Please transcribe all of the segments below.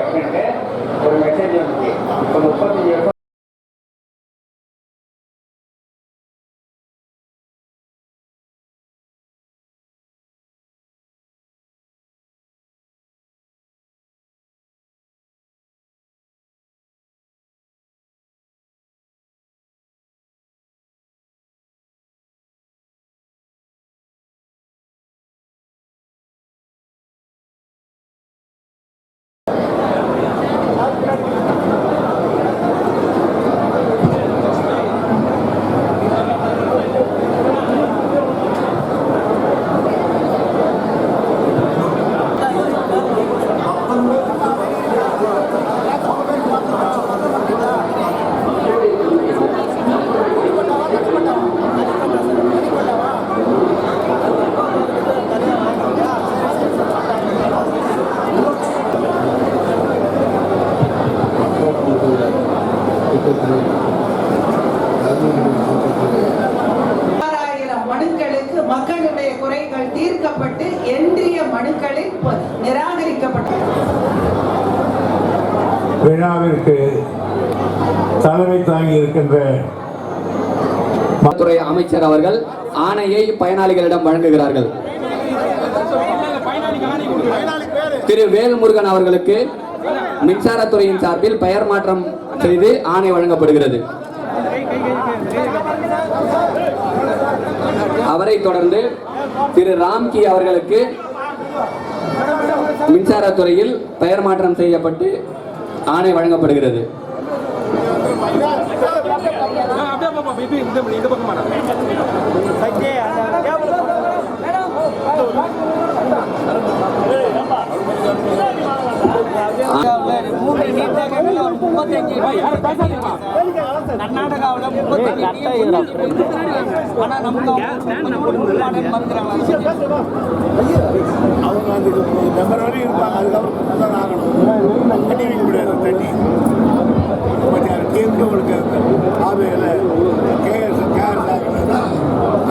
ఎవరంటే ఒక మెసేజ్ ఉంది ఒక ముప్పై மனுக்களுக்கு மக்களுடைய குறைகள் தீர்க்கப்பட்டு எஞ்சிய மனுக்களில் ப- நிராகரிக்கப்பட்டது விழாவிற்கு தலைமை தாங்கி இருக்கின்ற துறை அமைச்சர் அவர்கள் ஆணையை பயனாளிகளிடம் வழங்குகிறார்கள். திரு வேல்முருகன் அவர்களுக்கு மின்சாரத்துறையின் சார்பில் பெயர் மாற்றம் செய்து ஆணை வழங்கப்படுகிறது அவரை தொடர்ந்து திரு ராம்கி அவர்களுக்கு மின்சாரத்துறையில் பெயர் மாற்றம் செய்யப்பட்டு ஆணை வழங்கப்படுகிறது கர்நாடகாவில் முப்பத்தஞ்சு ஆனா நமக்கு மறுக்கிறாங்க அவங்க அந்த மெம்பர் வரையும் இருப்பாங்க அதுக்கப்புறம் ஆகணும் தண்ணி வைக்க முடியாது தண்ணி கொஞ்சம் கேட்டு உங்களுக்கு ஆவையில் கேஎஸ் கேஎஸ் ஆகணும்னா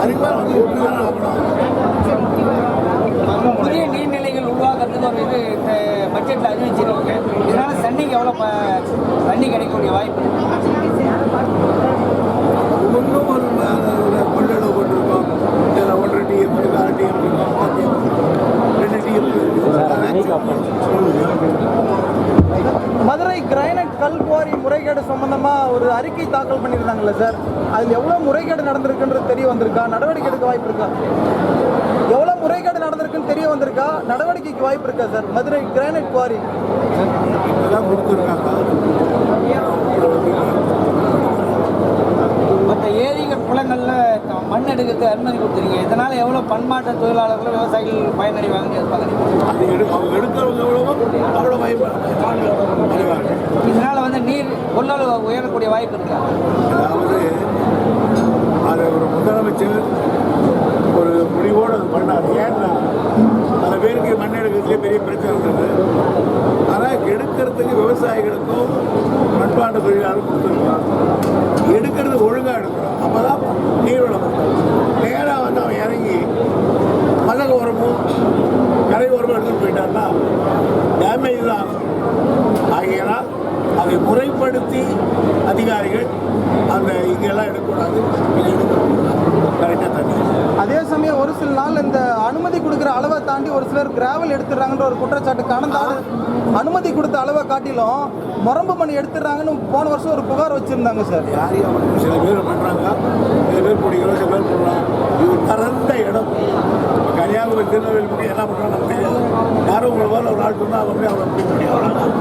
அதுக்கு மேலே வந்து எப்படி தான் ஆகணும் புதிய நீர்நிலைகள் உருவாக்குறதுக்கு ஒரு இது இந்த பட்ஜெட்டில் அறிவிச்சிருக்கீங்க இதனால ப- தண்ணி கிடைக்கக்கூடிய வாய்ப்பு? ஒன்றும் ஒரு கொள்ளளவு போட்டிருக்கோம். இதில் ஒன்றரை டிஎம் இருக்கு அரை டிஎம் இருக்கும் பத்து ரெண்டு டிஎம் மதுரை கிரைனைட் கல் குவாரி முறைகேடு சம்பந்தமா ஒரு அறிக்கை தாக்கல் பண்ணியிருந்தாங்கல்ல சார்? அதில் எவ்வளோ முறைகேடு நடந்திருக்குன்றது தெரிய வந்திருக்கா? நடவடிக்கை எடுக்க வாய்ப்பு இருக்கா? எவ்வளோ முறைகேடு நடந்திருக்குன்னு தெரிய வந்திருக்கா? நடவடிக்கைக்கு வாய்ப்பு இருக்கா சார்? மதுரை கிரைனைட் குவாரி இப்போதான் கொடுத்துருக்காங்க. மற்ற ஏரிகள் குளங்கள்ல த- மண் எடுக்கிறதுக்கு அனுமதி கொடுத்துருக்கீங்க. இதனால எவ்வளோ பன்மாற்ற தொழிலாளர்கள் விவசாயிகள் பயனடைவாங்கன்னு எதிர்பார்க்குறீங்க எடுக்கிறவங்க எவ்வளவோ அவ்வளோ இதனால வந்து நீர் கொள்ளளவு உயரக்கூடிய வாய்ப்பு இருக்கா? அதாவது முறைப்படுத்தி அதிகாரிகள் அந்த இங்கெல்லாம் எடுக்கக்கூடாது. கரெக்டாக தண்ணி அதே சமயம் ஒரு சில நாள் இந்த அனுமதி கொடுக்குற அளவை தாண்டி ஒரு சிலர் கிராவல் எடுத்துடுறாங்கன்ற ஒரு குற்றச்சாட்டு கடந்த ஆண்டு அனுமதி கொடுத்த அளவை காட்டிலும் முரம்பு மணி எடுத்துடுறாங்கன்னு போன வருஷம் ஒரு புகார் வச்சிருந்தாங்க சார். யாரையும் சில பேர் பண்ணுறாங்க சில பேர் பிடிக்கிறோம் சில பேர் போடுறாங்க. இது பரந்த இடம். கன்னியாகுமரி திருநெல்வேலி என்ன பண்ணுறாங்க நமக்கு தெரியாது. ஒரு நாள் சொன்னால் அவ்வளோ பிடிக்க முடியும் அவ்வளோதான்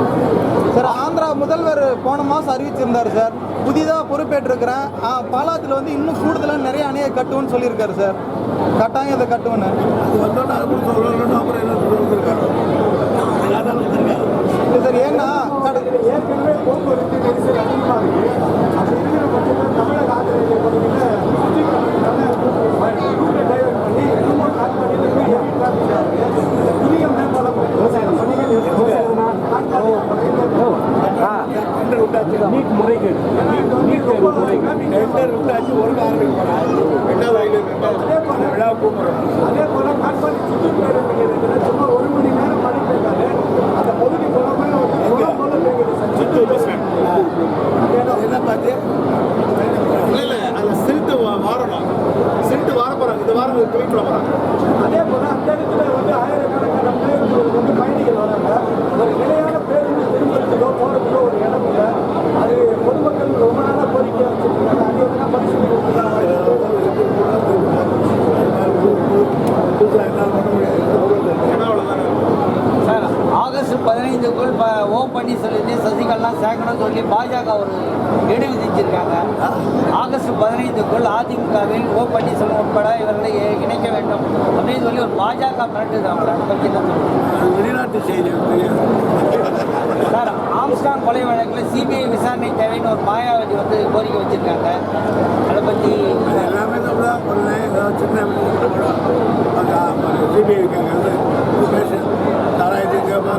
சார் ஆந்திரா முதல்வர் போன மாதம் அறிவிச்சிருந்தார் சார். புதிதாக பொறுப்பேற்றிருக்கிறேன். பாலாத்துல வந்து இன்னும் கூடுதலாக நிறைய அணையை கட்டுவோன்னு சொல்லியிருக்காரு சார். கட்டாயம் இதை கட்டுவேன்னு அது வந்தோன்னா அது கூட அப்புறம் என்ன சொல்லிருக்காரு அதான் சார் ஏன்னா ஏற்கனவே போக்குவரத்து நெரிசல் அதிகமாக இருக்கு ஒரு ஆரம்பிக்க போனால் ரெண்டாவது வயலில் அதே போல் விழா கூப்பிட்றோம். அதே போல் காட்பாடி சுற்றி போயிடுறது ஒரு மணி நேரம் மழை பெய்யாது அந்த பகுதி போகாமல் என்ன பார்த்து இல்லை இல்லை அதில் சில்ட்டு வாரணும். சில்ட்டு வார போகிறாங்க இந்த வாரம் குறிப்பிட போகிறாங்க அதே போல் அந்த இடத்துல வந்து ஆயிரக்கணக்கான பிள்ளைகள் வந்து பயணிகள் வராங்க. ஒரு நிலையான பதினைந்துக்குள் இப்போ ஓ பன்னீர்செல்வத்தையும் சசிகலா சேர்க்கணும்னு சொல்லி பாஜக ஒரு எடு விதிச்சிருக்காங்க ஆகஸ்ட் பதினைந்துக்குள் அதிமுகவில் ஓ பன்னீர்செல்வம் உட்பட இவர்களை இணைக்க வேண்டும் அப்படின்னு சொல்லி ஒரு பாஜக மிரட்டுது அவங்களை அதை பற்றி என்ன சொல்லுங்க அது வெளிநாட்டு செய்தி சார் ஆம்ஸ்டாங் கொலை வழக்கில் சிபிஐ விசாரணை தேவைன்னு ஒரு மாயாவதி வந்து கோரிக்கை வச்சிருக்காங்க. அதை பற்றி எல்லாமே தான் சின்ன சிபிஐ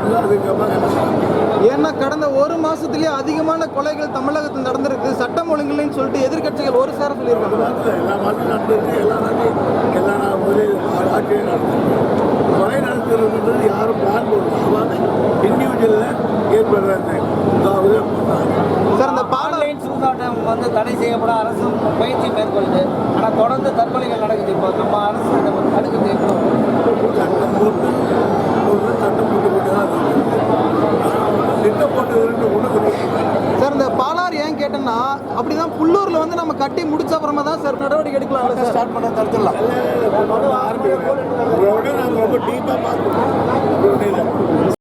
கேட்கறது பேச நாலாயிரத்தி கேட்பாங்க அது கேட்பாங்க ஏன்னா கடந்த ஒரு மாசத்திலேயே அதிகமான கொலைகள் தமிழகத்தில் நடந்திருக்கு. சட்டம் ஒழுங்குலன்னு சொல்லிட்டு எதிர்க்கட்சிகள் ஒரு சார சொல்லியிருக்காங்க. எல்லா மாதம் நடந்துருக்கு எல்லா நாட்டையும் எல்லா ஆட்சியும் நடந்துருக்கு கொலை நடத்துறதுன்றது யாரும் பிளான் அவங்க இண்டிவிஜுவலில் ஏற்படுற அந்த இதாவது பண்ணுறாங்க சார் அந்த பால ஆன்லைன் சூதாட்டம் வந்து தடை செய்யப்பட அரசு பயிற்சி மேற்கொள்ளுது ஆனால் தொடர்ந்து தற்கொலைகள் நடக்குது. இப்போ நம்ம அரசு அதை வந்து தடுக்கிறது எப்படி? சார் இந்த பாலார் ஏன் கேட்டேன்னா அப்படிதான் புல்லூர்ல வந்து நம்ம கட்டி முடிச்ச அப்புறமா தான் சார் நடவடிக்கை எடுக்கலாம்ல சார்? ஸ்டார்ட் பண்ண தடுத்துடலாம். ரொம்ப டீப்பாக பார்க்கணும்